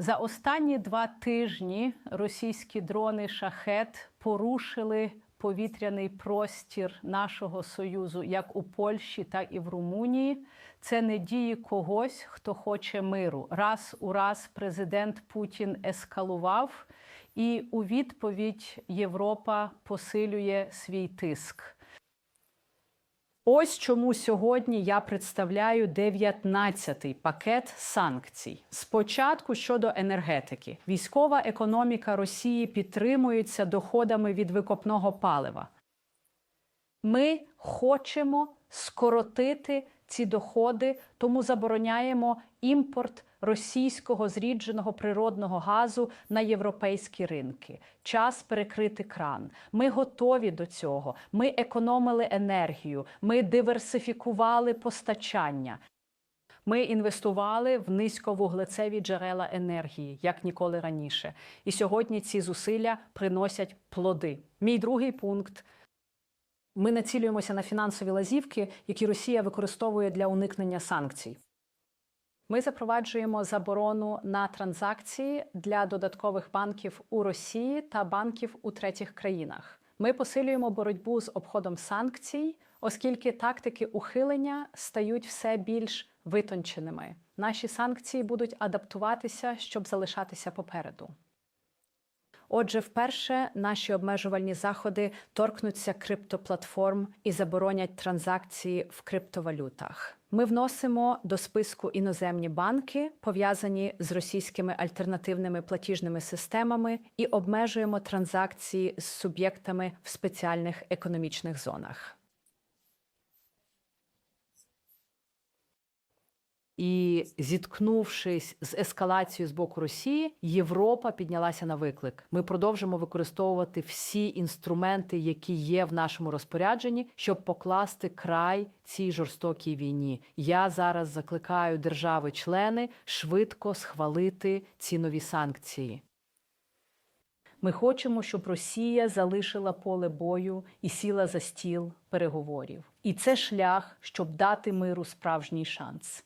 За останні два тижні російські дрони шахет порушили повітряний простір нашого союзу як у Польщі, так і в Румунії. Це не дії когось, хто хоче миру. Раз у раз президент Путін ескалував, і у відповідь Європа посилює свій тиск. Ось чому сьогодні я представляю 19-й пакет санкцій. Спочатку щодо енергетики. Військова економіка Росії підтримується доходами від викопного палива. Ми хочемо скоротити ці доходи, тому забороняємо імпорт російського зрідженого природного газу на європейські ринки. Час перекрити кран. Ми готові до цього. Ми економили енергію, ми диверсифікували постачання. Ми інвестували в низьковуглецеві джерела енергії, як ніколи раніше. І сьогодні ці зусилля приносять плоди. Мій другий пункт ми націлюємося на фінансові лазівки, які Росія використовує для уникнення санкцій. Ми запроваджуємо заборону на транзакції для додаткових банків у Росії та банків у третіх країнах. Ми посилюємо боротьбу з обходом санкцій, оскільки тактики ухилення стають все більш витонченими. Наші санкції будуть адаптуватися, щоб залишатися попереду. Отже, вперше наші обмежувальні заходи торкнуться криптоплатформ і заборонять транзакції в криптовалютах. Ми вносимо до списку іноземні банки, пов'язані з російськими альтернативними платіжними системами, і обмежуємо транзакції з суб'єктами в спеціальних економічних зонах. І зіткнувшись з ескалацією з боку Росії, Європа піднялася на виклик. Ми продовжимо використовувати всі інструменти, які є в нашому розпорядженні, щоб покласти край цій жорстокій війні. Я зараз закликаю держави-члени швидко схвалити ці нові санкції. Ми хочемо, щоб Росія залишила поле бою і сіла за стіл переговорів. І це шлях, щоб дати миру справжній шанс.